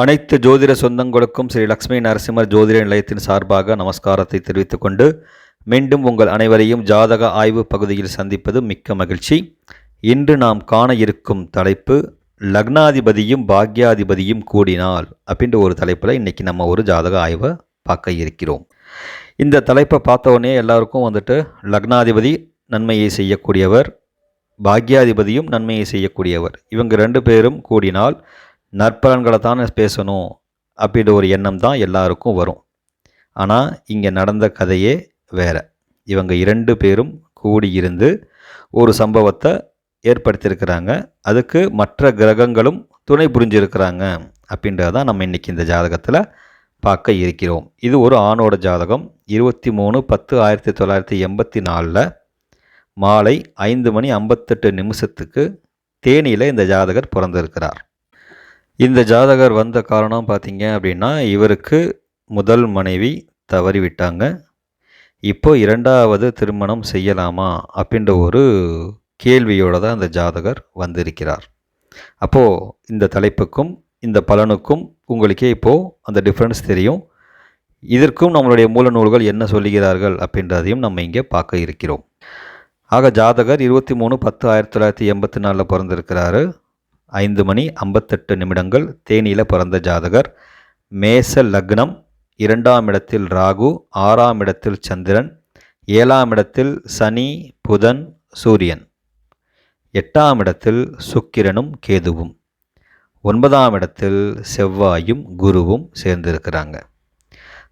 அனைத்து ஜோதிட சொந்தங்களுக்கும் ஸ்ரீ லக்ஷ்மி நரசிம்மர் ஜோதிட நிலையத்தின் சார்பாக நமஸ்காரத்தை தெரிவித்துக் கொண்டு மீண்டும் உங்கள் அனைவரையும் ஜாதக ஆய்வு பகுதியில் சந்திப்பது மிக்க மகிழ்ச்சி. இன்று நாம் காண இருக்கும் தலைப்பு லக்னாதிபதியும் பாக்யாதிபதியும் கூடினால் அப்படின்ற ஒரு தலைப்பில் இன்றைக்கி நம்ம ஒரு ஜாதக ஆய்வை பார்க்க இருக்கிறோம். இந்த தலைப்பை பார்த்த எல்லாருக்கும் வந்துட்டு லக்னாதிபதி நன்மையை செய்யக்கூடியவர் பாக்யாதிபதியும் நன்மையை செய்யக்கூடியவர் இவங்க ரெண்டு பேரும் கூடினால் நற்பலன்களை தானே பேசணும் அப்படின்ற ஒரு எண்ணம் தான் எல்லாருக்கும் வரும். ஆனால் இங்கே நடந்த கதையே வேற. இவங்க இரண்டு பேரும் கூடியிருந்து ஒரு சம்பவத்தை ஏற்படுத்தியிருக்கிறாங்க. அதுக்கு மற்ற கிரகங்களும் துணை புரிஞ்சிருக்கிறாங்க அப்படின்றதான் நம்ம இன்றைக்கி இந்த ஜாதகத்தில் பார்க்க இருக்கிறோம். இது ஒரு ஆணோட ஜாதகம். இருபத்தி மூணு பத்து ஆயிரத்தி தொள்ளாயிரத்தி எண்பத்தி நாலில் மாலை ஐந்து மணி ஐம்பத்தெட்டு நிமிஷத்துக்கு தேனியில் இந்த ஜாதகர் பிறந்திருக்கிறார். இந்த ஜாதகர் வந்த காரணம் பார்த்தீங்க அப்படின்னா இவருக்கு முதல் மனைவி தவறிவிட்டாங்க இப்போ இரண்டாவது திருமணம் செய்யலாமா அப்படின்ற ஒரு கேள்வியோடு தான் இந்த ஜாதகர் வந்திருக்கிறார். அப்போது இந்த தலைப்புக்கும் இந்த பலனுக்கும் உங்களுக்கே இப்போது அந்த டிஃப்ரென்ஸ் தெரியும். இதற்கும் நம்மளுடைய மூல நூல்கள் என்ன சொல்லுகிறார்கள் அப்படின்றதையும் நம்ம இங்கே பார்க்க இருக்கிறோம். ஆக ஜாதகர் இருபத்தி மூணு பத்து ஆயிரத்தி தொள்ளாயிரத்தி எண்பத்தி நாலில் பிறந்திருக்கிறாரு. ஐந்து மணி ஐம்பத்தெட்டு நிமிடங்கள் தேனியில் பிறந்த ஜாதகர். மேச லக்னம் இரண்டாம் இடத்தில் ராகு ஆறாம் இடத்தில் சந்திரன் ஏழாம் இடத்தில் சனி புதன் சூரியன். எட்டாம் இடத்தில் சுக்கிரனும் கேதுவும். ஒன்பதாம் இடத்தில் செவ்வாயும் குருவும் சேர்ந்திருக்கிறாங்க.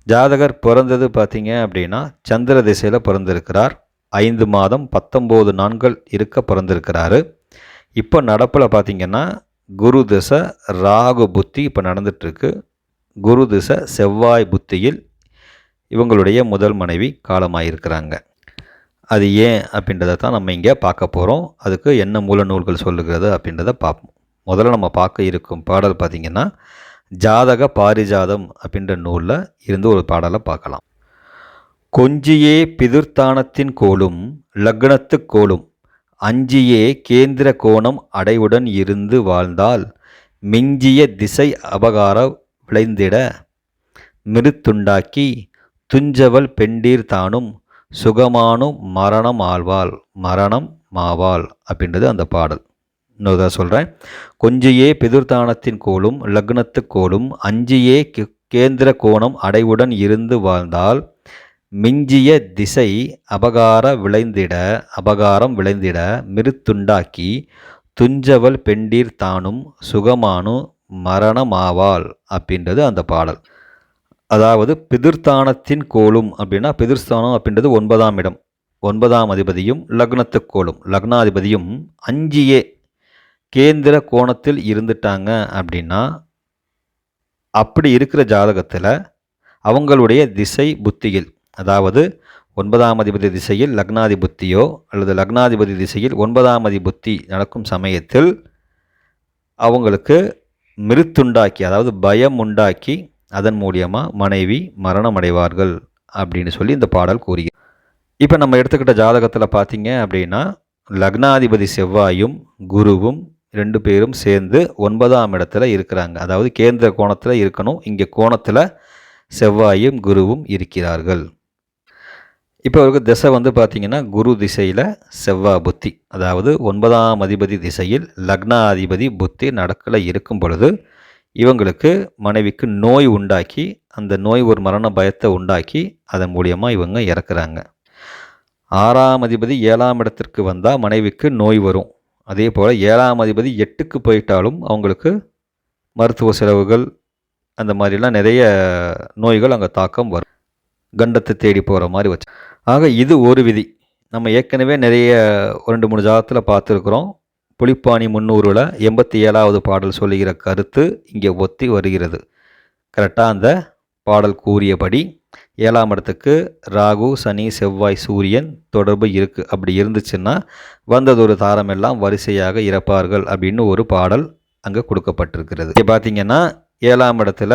ஜாதகர் பிறந்தது பார்த்தீங்க அப்படின்னா சந்திர திசையில் பிறந்திருக்கிறார். ஐந்து மாதம் பத்தொம்போது நாட்கள் இருக்க பிறந்திருக்கிறாரு. இப்போ நடப்பில் பார்த்திங்கன்னா குரு திசை ராகு புத்தி இப்போ நடந்துகிட்ருக்கு குரு திசை செவ்வாய் புத்தியில் இவங்களுடைய முதல் மனைவி காலமாயிருக்கிறாங்க. அது ஏன் அப்படின்றத தான் நம்ம இங்கே பார்க்க போகிறோம் அதுக்கு என்ன மூல நூல்கள் சொல்லுகிறது அப்படின்றத பார்ப்போம். முதல்ல நம்ம பார்க்க இருக்கும் பாடல் பார்த்திங்கன்னா ஜாதக பாரிஜாதம் அப்படின்ற நூலில் இருந்து ஒரு பாடலை பார்க்கலாம். கொஞ்சியே பிதிர்த்தானத்தின் கோலும் லக்னத்து கோலும் அஞ்சியே கேந்திர கோணம் அடைவுடன் இருந்து வாழ்ந்தால் மிஞ்சிய திசை அபகார விளைந்திட. மிருத்துண்டாக்கி துஞ்சவல் பெண்டீர் தானும் சுகமானும் மரணம் ஆழ்வாள் மரணம் மாவாள் அப்படின்றது அந்த பாடல். இன்னொருதான் சொல்கிறேன் கொஞ்சியே பிதிர்தானத்தின் கோலும் லக்னத்து கோலும் அஞ்சியே கேந்திர கோணம் அடைவுடன் இருந்து வாழ்ந்தால் மிஞ்சிய திசை அபகார விளைந்திட அபகாரம் விளைந்திட மிருத்துண்டாக்கி துஞ்சவல் பெண்டீர் தானும் சுகமானு மரணமாவாள் அப்படின்றது அந்த பாடல். அதாவது பிதிர்த்தானத்தின் கோலும் அப்படின்னா பிதிர்ஸ்தானம் அப்படின்றது ஒன்பதாம் இடம். ஒன்பதாம் அதிபதியும் லக்னத்து கோலும் லக்னாதிபதியும் அஞ்சியே கேந்திர கோணத்தில் இருந்துட்டாங்க அப்படின்னா அப்படி இருக்கிற ஜாதகத்தில் அவங்களுடைய திசை புத்தியில் அதாவது ஒன்பதாம் அதிபதி திசையில் லக்னாதி புத்தியோ அல்லது லக்னாதிபதி திசையில் ஒன்பதாம் அதி புத்தி நடக்கும் சமயத்தில் அவங்களுக்கு மிருத்துண்டாக்கி அதாவது பயம் உண்டாக்கி அதன் மூலியமாக மனைவி மரணம் அடைவார்கள் அப்படின்னு சொல்லி இந்த பாடல் கூறுகிறது. இப்போ நம்ம எடுத்துக்கிட்ட ஜாதகத்தில் பார்த்தீங்க அப்படின்னா லக்னாதிபதி செவ்வாயும் குருவும் ரெண்டு பேரும் சேர்ந்து ஒன்பதாம் இடத்துல இருக்கிறாங்க. அதாவது கேந்திர கோணத்தில் இருக்கணும். இங்கே கோணத்தில் செவ்வாயும் குருவும் இருக்கிறார்கள். இப்போ அவருக்கு திசை வந்து பார்த்திங்கன்னா குரு திசையில் செவ்வாய் புத்தி. அதாவது ஒன்பதாம் அதிபதி திசையில் லக்னாதிபதி புத்தி நடக்கல இருக்கும் பொழுது இவங்களுக்கு மனைவிக்கு நோய் உண்டாக்கி அந்த நோய் ஒரு மரண பயத்தை உண்டாக்கி அதன் மூலியமாக இவங்க இறக்குறாங்க. ஆறாம் அதிபதி ஏழாம் இடத்திற்கு வந்தால் மனைவிக்கு நோய் வரும். அதே போல் ஏழாம் அதிபதி எட்டுக்கு போயிட்டாலும் அவங்களுக்கு மருத்துவ செலவுகள் அந்த மாதிரிலாம் நிறைய நோய்கள் அங்கே தாக்கம் வரும். கண்டத்தை தேடி போகிற மாதிரி வச்சு. ஆக இது ஒரு விதி. நம்ம ஏற்கனவே நிறைய ரெண்டு மூணு ஜாதத்தில் பார்த்துருக்குறோம். புலிப்பாணி முன்னூறில் எண்பத்தி ஏழாவது பாடல் சொல்லுகிற கருத்து இங்கே ஒத்தி வருகிறது. கரெக்டாக அந்த பாடல் கூறியபடி ஏழாம் இடத்துக்கு ராகு சனி செவ்வாய் சூரியன் தொடர்பு இருக்குது அப்படி இருந்துச்சுன்னா வந்ததொரு தாரமெல்லாம் வரிசையாக இறப்பார்கள் அப்படின்னு ஒரு பாடல் அங்கே கொடுக்கப்பட்டிருக்கிறது. இங்கே பார்த்தீங்கன்னா ஏழாம் இடத்துல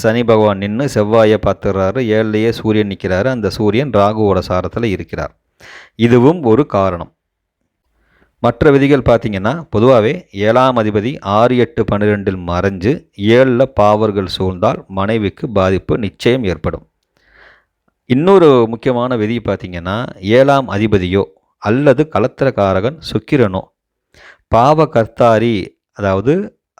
சனி பகவான் நின்று செவ்வாயை பார்த்துடுறாரு ஏழுலேயே சூரியன் நிற்கிறாரு அந்த சூரியன் ராகுவோட சாரத்தில் இருக்கிறார். இதுவும் ஒரு காரணம். மற்ற விதிகள் பார்த்திங்கன்னா பொதுவாகவே ஏழாம் அதிபதி ஆறு எட்டு பன்னிரெண்டில் மறைஞ்சு ஏழில் பாவர்கள் சூழ்ந்தால் மனைவிக்கு பாதிப்பு நிச்சயம் ஏற்படும். இன்னொரு முக்கியமான விதி பார்த்தீங்கன்னா ஏழாம் அதிபதியோ அல்லது கலத்திரக்காரகன் சுக்கிரனோ பாவ கர்த்தாரி அதாவது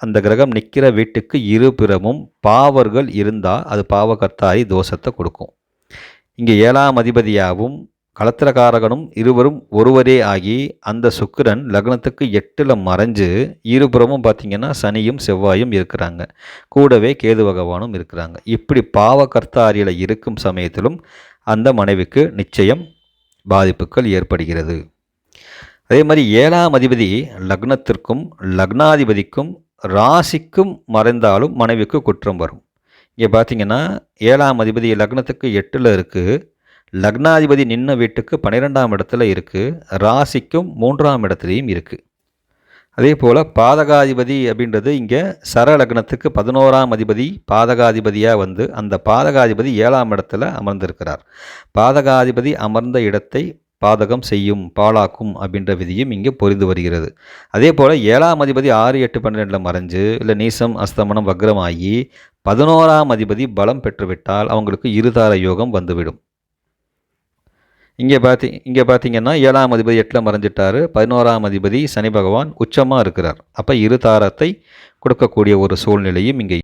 அந்த கிரகம் நிற்கிற வீட்டுக்கு இருபுறமும் பாவர்கள் இருந்தால் அது பாவகர்த்தாரி தோஷத்தை கொடுக்கும். இங்கே ஏழாம் அதிபதியாகவும் களத்திரக்காரகனும் இருவரும் ஒருவரே ஆகி அந்த சுக்கிரன் லக்னத்துக்கு எட்டில் மறைஞ்சு இருபுறமும் பார்த்தீங்கன்னா சனியும் செவ்வாயும் இருக்கிறாங்க. கூடவே கேது பகவானும் இருக்கிறாங்க. இப்படி பாவகர்த்தாரியில் இருக்கும் சமயத்திலும் அந்த மனைவிக்கு நிச்சயம் பாதிப்புகள் ஏற்படுகிறது. அதே மாதிரி ஏழாம் அதிபதி லக்னத்திற்கும் லக்னாதிபதிக்கும் ராசிக்கும் மறைந்தாலும் மனைவிக்கு குற்றம் வரும். இங்கே பார்த்தீங்கன்னா ஏழாம் அதிபதி லக்னத்துக்கு எட்டில் இருக்குது லக்னாதிபதி நின்ன வீட்டுக்கு பன்னிரெண்டாம் இடத்துல இருக்குது ராசிக்கும் மூன்றாம் இடத்துலையும் இருக்குது அதே போல் பாதகாதிபதி அப்படின்றது இங்கே சர லக்னத்துக்கு பதினோராம் அதிபதி பாதகாதிபதியாக வந்து அந்த பாதகாதிபதி ஏழாம் இடத்துல அமர்ந்திருக்கிறார். பாதகாதிபதி அமர்ந்த இடத்தை பாதகம் செய்யும் பாழாக்கும் அப்படின்ற விதியும் இங்கே பொரிந்து வருகிறது. அதே போல் ஏழாம் அதிபதி ஆறு எட்டு பன்னிரெண்டில் மறைஞ்சு இல்லை நீசம் அஸ்தமனம் வக்ரமாகி பதினோராம் அதிபதி பலம் பெற்றுவிட்டால் அவங்களுக்கு இருதார யோகம் வந்துவிடும். இங்கே பார்த்தி இங்கே பார்த்தீங்கன்னா ஏழாம் அதிபதி எட்டில் மறைஞ்சிட்டாரு. பதினோராம் அதிபதி சனி பகவான் உச்சமாக இருக்கிறார். அப்போ இரு தாரத்தை கொடுக்கக்கூடிய ஒரு சூழ்நிலையும் இங்கே.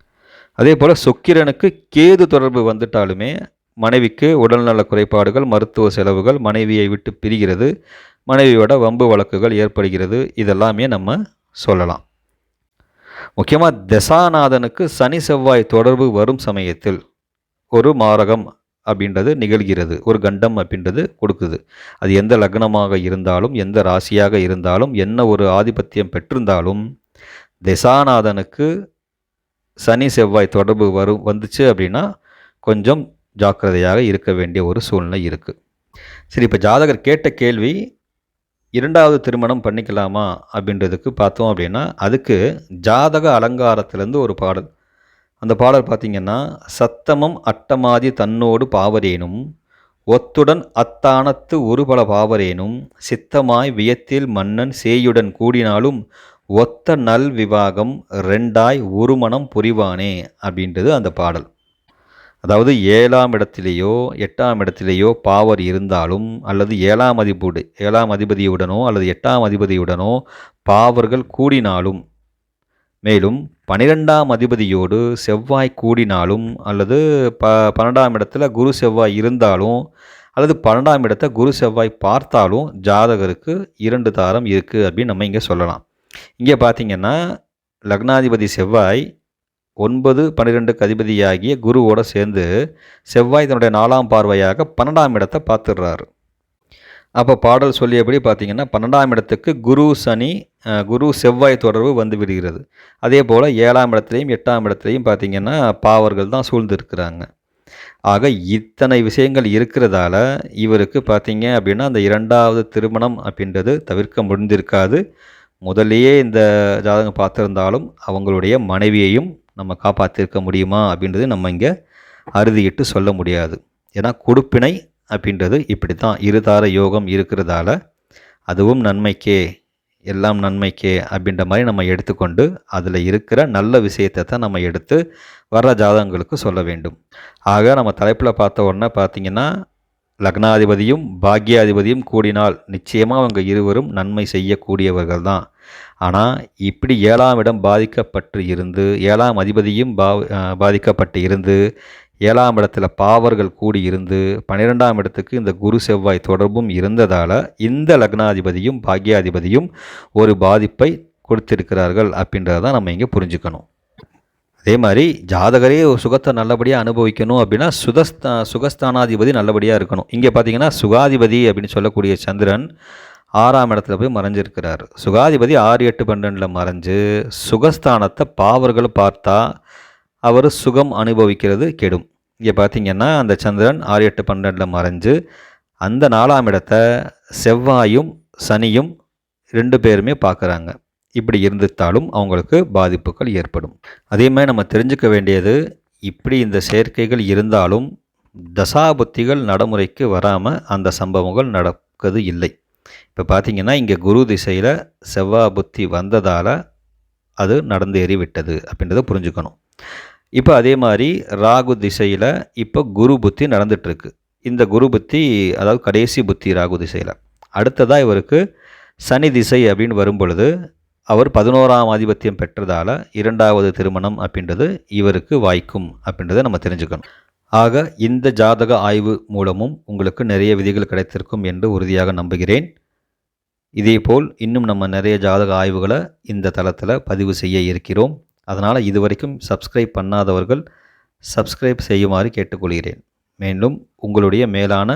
அதே போல் சுக்கிரனுக்கு கேது தொடர்பு வந்துட்டாலுமே மனைவிக்கு உடல்நல குறைபாடுகள் மருத்துவ செலவுகள் மனைவியை விட்டு பிரிகிறது. மனைவியோட வம்பு வழக்குகள் ஏற்படுகிறது. இதெல்லாமே நம்ம சொல்லலாம். முக்கியமாக தசாநாதனுக்கு சனி செவ்வாய் தொடர்பு வரும் சமயத்தில் ஒரு மாரகம் அப்படின்றது நிகழ்கிறது. ஒரு கண்டம் அப்படின்றது கொடுக்குது. அது எந்த லக்னமாக இருந்தாலும் எந்த ராசியாக இருந்தாலும் என்ன ஒரு ஆதிபத்தியம் பெற்றிருந்தாலும் திசாநாதனுக்கு சனி செவ்வாய் தொடர்பு வரும் வந்துச்சு அப்படின்னா கொஞ்சம் ஜாக்கிரதையாக இருக்க வேண்டிய ஒரு சூழ்நிலை இருக்குது சரி இப்போ ஜாதகர் கேட்ட கேள்வி இரண்டாவது திருமணம் பண்ணிக்கலாமா அப்படின்றதுக்கு பார்த்தோம் அப்படின்னா அதுக்கு ஜாதக அலங்காரத்திலேருந்து ஒரு பாடல். அந்த பாடல் பார்த்திங்கன்னா சத்தமம் அட்டமாதி தன்னோடு பாவரேனும் ஒத்துடன் அத்தானத்து ஒருபல பாவரேனும் சித்தமாய் வியத்தில் மன்னன் சேயுடன் கூடினாலும் ஒத்த நல் விவாகம் ரெண்டாய் ஒருமணம் புரிவானே அப்படின்றது அந்த பாடல். அதாவது ஏழாம் இடத்திலேயோ எட்டாம் இடத்திலேயோ பாவர் இருந்தாலும் அல்லது ஏழாம் அதிபதி ஏழாம் அதிபதியுடனோ அல்லது எட்டாம் அதிபதியுடனோ பாவர்கள் கூடினாலும் மேலும் பனிரெண்டாம் அதிபதியோடு செவ்வாய் கூடினாலும் அல்லது ப பன்னெண்டாம் இடத்துல குரு செவ்வாய் இருந்தாலும் அல்லது பன்னெண்டாம் இடத்த குரு செவ்வாய் பார்த்தாலும் ஜாதகருக்கு இரண்டு தாரம் இருக்குது அப்படின்னு நம்ம இங்கே சொல்லலாம். இங்கே பார்த்திங்கன்னா லக்னாதிபதி செவ்வாய் ஒன்பது பன்னிரெண்டுக்கு அதிபதியாகிய குருவோடு சேர்ந்து செவ்வாய் தன்னுடைய நாலாம் பார்வையாக பன்னெண்டாம் இடத்தை பார்த்துடுறாரு. அப்போ பாடல் சொல்லியபடி பார்த்தீங்கன்னா பன்னெண்டாம் இடத்துக்கு குரு சனி குரு செவ்வாய் தொடர்பு வந்து விடுகிறது. அதே போல் ஏழாம் இடத்துலையும் எட்டாம் இடத்துலையும் பார்த்திங்கன்னா பாவர்கள் தான் சூழ்ந்திருக்கிறாங்க. ஆக இத்தனை விஷயங்கள் இருக்கிறதால இவருக்கு பார்த்தீங்க அப்படின்னா அந்த இரண்டாவது திருமணம் அப்படின்றது தவிர்க்க முடிந்திருக்காது. முதலேயே இந்த ஜாதகம் பார்த்துருந்தாலும் அவங்களுடைய மனைவியையும் நம்ம காப்பாற்றிருக்க முடியுமா அப்படின்றது நம்ம இங்கே அறுதியிட்டு சொல்ல முடியாது. ஏன்னா கொடுப்பினை அப்படின்றது இப்படி தான் இருதார யோகம் இருக்கிறதால அதுவும் நன்மைக்கே எல்லாம் நன்மைக்கே அப்படின்ற மாதிரி நம்ம எடுத்துக்கொண்டு அதில் இருக்கிற நல்ல விஷயத்தை தான் நம்ம எடுத்து வர்ற ஜாதகங்களுக்கு சொல்ல வேண்டும். ஆக நம்ம தலைப்பில் பார்த்த உடனே பார்த்திங்கன்னா லக்னாதிபதியும் பாக்யாதிபதியும் கூடினால் நிச்சயமாக அவங்க இருவரும் நன்மை செய்யக்கூடியவர்கள் தான். ஆனால் இப்படி ஏழாம் இடம் பாதிக்கப்பட்டு இருந்து ஏழாம் அதிபதியும் பா பாதிக்கப்பட்டு இருந்து ஏழாம் இடத்துல பாவர்கள் கூடி இருந்து பன்னிரெண்டாம் இடத்துக்கு இந்த குரு செவ்வாய் தொடர்பும் இருந்ததால் இந்த லக்னாதிபதியும் பாக்யாதிபதியும் ஒரு பாதிப்பை கொடுத்திருக்கிறார்கள் அப்படின்றத தான் நம்ம இங்கே புரிஞ்சுக்கணும். அதே மாதிரி ஜாதகரே ஒரு சுகத்தை நல்லபடியாக அனுபவிக்கணும் அப்படின்னா சுதஸ்தா சுகஸ்தானாதிபதி நல்லபடியாக இருக்கணும். இங்கே பார்த்தீங்கன்னா சுகாதிபதி அப்படின்னு சொல்லக்கூடிய சந்திரன் ஆறாம் இடத்துல போய் மறைஞ்சிருக்கிறார். சுகாதிபதி ஆறு எட்டு பன்னெண்டில் மறைஞ்சு சுகஸ்தானத்தை பாவர்கள் பார்த்தா அவர் சுகம் அனுபவிக்கிறது கெடும். இங்கே பார்த்தீங்கன்னா அந்த சந்திரன் ஆறு எட்டு பன்னெண்டில் மறைஞ்சு அந்த நாலாம் இடத்த செவ்வாயும் சனியும் ரெண்டு பேருமே பார்க்குறாங்க இப்படி இருந்துட்டாலும் அவங்களுக்கு பாதிப்புகள் ஏற்படும். அதே மாதிரி நம்ம தெரிஞ்சுக்க வேண்டியது இப்படி இந்த சேர்க்கைகள் இருந்தாலும் தசாபுத்திகள் நடைமுறைக்கு வராமல் அந்த சம்பவங்கள் நடக்குது இல்லை. இப்போ பார்த்தீங்கன்னா இங்கே குரு திசையில் செவ்வாய் புத்தி வந்ததால் அது நடந்தேறிவிட்டது அப்படின்றத புரிஞ்சுக்கணும். இப்போ அதே மாதிரி ராகு திசையில் இப்போ குரு புத்தி நடந்துட்டுருக்கு. இந்த குரு புத்தி அதாவது கடைசி புத்தி ராகு திசையில். அடுத்ததாக இவருக்கு சனி திசை அப்படின்னு வரும் பொழுது அவர் பதினோராம் ஆதிபத்தியம் பெற்றதால் இரண்டாவது திருமணம் அப்படின்றது இவருக்கு வாய்க்கும் அப்படின்றத நம்ம தெரிஞ்சுக்கணும். ஆக இந்த ஜாதக ஆய்வு மூலமும் உங்களுக்கு நிறைய விதிகள் கிடைத்திருக்கும் என்று உறுதியாக நம்புகிறேன். இதேபோல் இன்னும் நம்ம நிறைய ஜாதக ஆய்வுகளை இந்த தளத்தில் பதிவு செய்ய இருக்கிறோம். அதனால் இதுவரைக்கும் சப்ஸ்கிரைப் பண்ணாதவர்கள் சப்ஸ்கிரைப் செய்யுமாறு கேட்டுக்கொள்கிறேன். மேலும் உங்களுடைய மேலான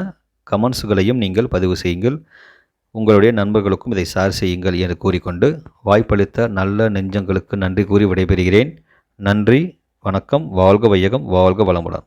கமெண்ட்ஸுகளையும் நீங்கள் பதிவு செய்யுங்கள். உங்களுடைய நண்பர்களுக்கும் இதை ஷேர் செய்யுங்கள் என்று கூறிக்கொண்டு வாய்ப்பளித்த நல்ல நெஞ்சங்களுக்கு நன்றி கூறி விடைபெறுகிறேன். நன்றி வணக்கம் வாழ்க வையகம் வாழ்க வளமுடன்.